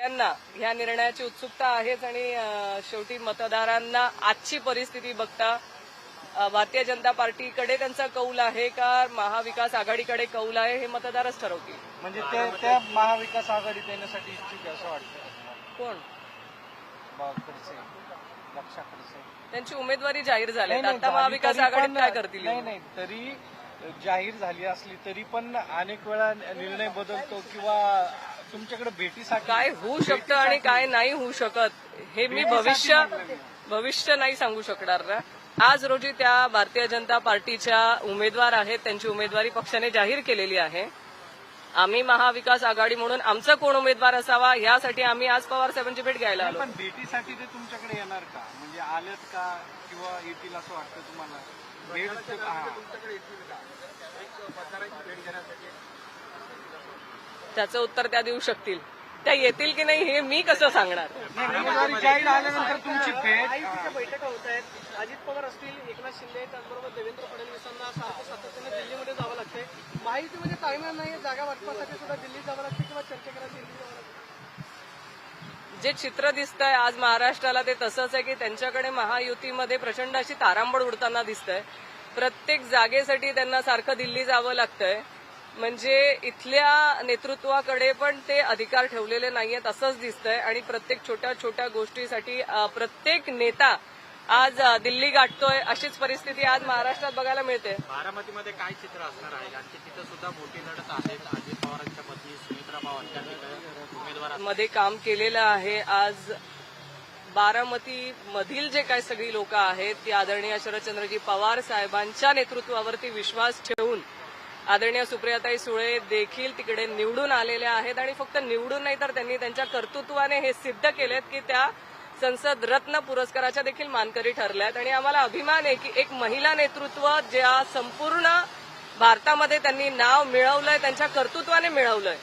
यांना ह्या निर्णयाची उत्सुकता आहेच आणि शेवटी मतदारांना आजची परिस्थिती बघता भारतीय जनता पार्टीकडे त्यांचा कौल आहे का महाविकास आघाडीकडे कौल आहे हे मतदारच ठरवतील. म्हणजे त्या त्या महाविकास आघाडीत येण्यासाठी इच्छुक आहे असं वाटतं कोण? त्यांची उमेदवारी जाहीर झाली. आता महाविकास आघाडीत काय करतील? नाही नाही तरी जाहीर झाली असली तरी पण अनेक वेळा निर्णय बदलतो किंवा तुमच्याकडे भेटीसाठी काय होऊ शकतं आणि काय नाही होऊ शकत हे मी भविष्य भविष्य नाही सांगू शकणार ना. आज रोजी त्या भारतीय जनता पार्टीच्या उमेदवार आहेत त्यांची उमेदवारी पक्षाने जाहीर केलेली आहे. आम्ही महाविकास आघाडी म्हणून आमचा कोण उमेदवार असावा यासाठी आम्ही आज पवार साहेबांची भेट घ्यायला आलो. पण भेटीसाठी ते तुमच्याकडे येणार का? म्हणजे आलेत का किंवा येतील असं वाटतं तुम्हाला? भेट ते- हा. त्याचं उत्तर त्या देऊ शकतील. त्या येतील की नाही हे मी कसं सांगणार? तुमची बैठका होत आहेत. अजित पवार असतील एकनाथ शिंदे त्याचबरोबर देवेंद्र फडणवीसांना सारखं सातत्याने दिल्लीमध्ये जावं लागतंय. महायुतीमध्ये ताळमेळ नाही जागा वाटपासाठी सुद्धा दिल्लीत जावं लागतं किंवा चर्चा करायला दिल्लीत जावं लागतं जे चित्र दिसतंय आज महाराष्ट्राला ते तसंच आहे की त्यांच्याकडे महायुतीमध्ये प्रचंड अशी तारांबळ उडताना दिसतंय. प्रत्येक जागेसाठी त्यांना सारखं दिल्ली जावं लागतंय. म्हणजे इथल्या नेतृत्वाकडे पण ते अधिकार ठेवलेले नाहीयेत असंच दिसतंय. आणि प्रत्येक छोट्या छोट्या गोष्टीसाठी प्रत्येक नेता आज दिल्ली गाठतोय अशीच परिस्थिती आज महाराष्ट्रात बघायला मिळते. बारामतीमध्ये काय चित्र असणार आहे? कारण की तिथं सुद्धा मोठी लढत आहे अजित पवारांच्या पत्नी सुमित्रा पवार उमेदवारमध्ये काम केलेलं आहे. आज बारामती मधील जे काही सगळी लोक आहेत ती आदरणीय शरदचंद्रजी पवार साहेबांच्या नेतृत्वावरती विश्वास ठेवून आदरणीय सुप्रियाताई सुळे देखील तिकडे निवडून आलेल्या आहेत आणि फक्त निवडून नाही तर त्यांनी त्यांच्या कर्तृत्वाने हे सिद्ध केलेत की त्या संसद रत्न पुरस्काराच्या देखील मानकरी ठरल्यात. आणि आम्हाला अभिमान आहे की एक महिला नेतृत्व ज्या संपूर्ण भारतामध्ये त्यांनी नाव मिळवलंय त्यांच्या कर्तृत्वाने मिळवलंय.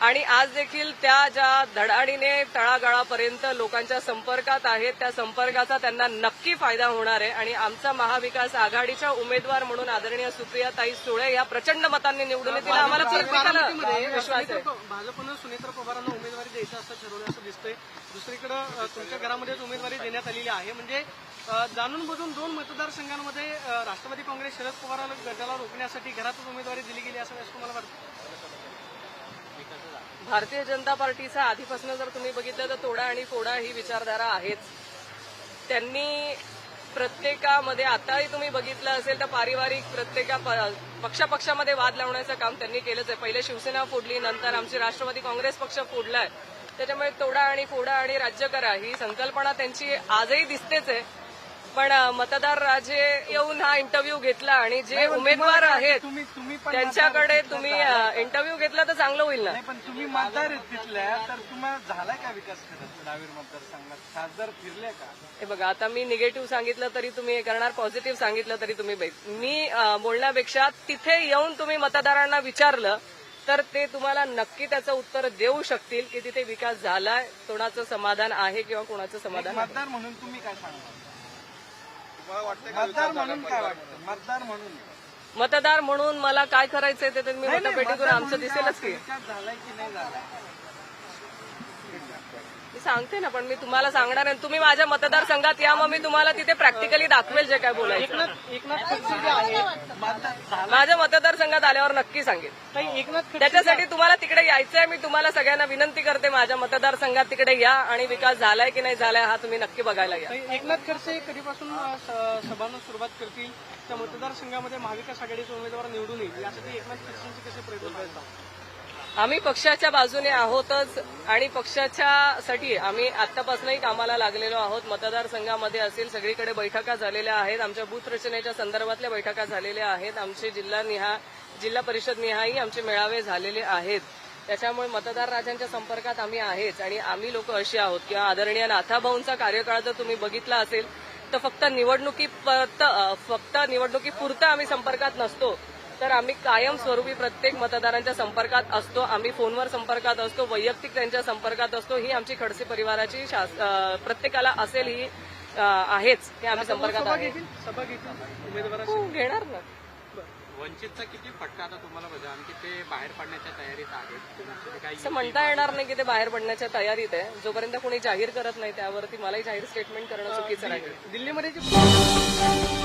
आणि आज देखील त्या ज्या धडाडीने तळागाळापर्यंत लोकांच्या संपर्कात आहेत त्या संपर्काचा त्यांना नक्की फायदा होणार आहे. आणि आमचा महाविकास आघाडीच्या उमेदवार म्हणून आदरणीय सुप्रियाताई सुळे या प्रचंड मतांनी निवडून येतील. आम्हाला विश्वास आहे सुनेत्र- भाजपनं सुनेत्र पवारांना उमेदवारी द्यायचं असं ठरवलं असं दिसतंय. दुसरीकडे तुमच्या घरामध्येच उमेदवारी देण्यात आलेली आहे. म्हणजे जाणून बुजून दोन मतदारसंघांमध्ये राष्ट्रवादी काँग्रेस शरद पवार गटाला रोखण्यासाठी घरातच उमेदवारी दिली गेली असं असं तुम्हाला वाटतं. भारतीय जनता पार्टीचा आधीपासून जर तुम्ही बघितलं तर तोडा आणि फोडा ही विचारधारा आहेच. त्यांनी प्रत्येकामध्ये आताही तुम्ही बघितलं असेल तर पारिवारिक प्रत्येका प- पक्षापक्षामध्ये वाद लावण्याचं काम त्यांनी केलंच आहे. पहिले शिवसेना फोडली नंतर आमची राष्ट्रवादी काँग्रेस पक्ष फोडलाय. त्याच्यामुळे तोडा आणि फोडा आणि राज्य करा ही संकल्पना त्यांची आजही दिसतेच आहे. पण मतदार राजे येऊन हा इंटरव्ह्यू घेतला आणि जे उमेदवार आहेत त्यांच्याकडे तुम्ही इंटरव्ह्यू घेतला तर चांगलं होईल ना? पण तुम्ही मतदार तिथल्या तर तुम्हाला झालाय का विकास डावीर मतदारसंघात? खासदार फिरले का? हे बघा आता मी निगेटिव्ह सांगितलं तरी तुम्ही हे करणार पॉझिटिव्ह सांगितलं तरी तुम्ही मी बोलण्यापेक्षा तिथे येऊन तुम्ही मतदारांना विचारलं तर ते तुम्हाला नक्की त्याचं उत्तर देऊ शकतील की तिथे विकास झालाय कोणाचं समाधान आहे किंवा कोणाचं समाधान मतदार म्हणून तुम्ही काय सांगता मतदार म्हणून काय वाटतं? मतदार म्हणून. मतदार म्हणून मला काय करायचंय ते तर मी मतपेटीतून आमचं दिसेलच की. झालाय की नाही सांगते ना पण मी तुम्हाला सांगणार आहे. तुम्ही माझ्या मतदारसंघात या मग मी तुम्हाला तिथे प्रॅक्टिकली दाखवेल जे काय बोलायचं. माझ्या मतदारसंघात आल्यावर नक्की सांगेल त्याच्यासाठी तुम्हाला तिकडे यायचंय मी तुम्हाला सगळ्यांना विनंती करते माझ्या मतदारसंघात तिकडे या आणि विकास झालाय की नाही झालाय हा तुम्ही नक्की बघायला या. एकनाथ खडसे कधीपासून सभांना सुरुवात करतील? त्या मतदारसंघामध्ये महाविकास आघाडीचे उमेदवार निवडून येईल. यासाठी एकनाथ खडसेंचे कसे प्रयत्न करतात? आम्ही पक्षाच्या बाजूने आहोतच आणि पक्षाच्यासाठी आम्ही आतापासूनही कामाला लागलेलो आहोत. मतदारसंघामध्ये असेल सगळीकडे बैठका झालेल्या आहेत. आमच्या बूथ रचनेच्या संदर्भातल्या बैठका झालेल्या आहेत. आमचे जिल्हा निहा जिल्हा परिषद निहाही आमचे मेळावे झालेले आहेत. त्याच्यामुळे मतदार राजांच्या संपर्कात आम्ही आहेच आणि आम्ही लोक अशी आहोत किंवा आदरणीय नाथाभाऊंचा कार्यकाळ जर तुम्ही बघितला असेल तर फक्त निवडणुकी फक्त निवडणुकीपुरतं आम्ही संपर्कात नसतो. तर आम्ही कायमस्वरूपी प्रत्येक मतदारांच्या संपर्कात असतो. आम्ही फोनवर संपर्कात असतो वैयक्तिक त्यांच्या संपर्कात असतो. ही आमची खडसे परिवाराची प्रत्येकाला असेल ही आहेच. की आम्ही संपर्कात आहे. हो, घेणार ना. वंचितचा किती फटका आता तुम्हाला बघा आणखी ते बाहेर पडण्याच्या तयारीत आहेत. असं म्हणता येणार नाही की ते बाहेर पडण्याच्या तयारीत आहे. जोपर्यंत कोणी जाहीर करत नाही त्यावरती मलाही जाहीर स्टेटमेंट करणं चुकीचं राहील. दिल्लीमध्ये जी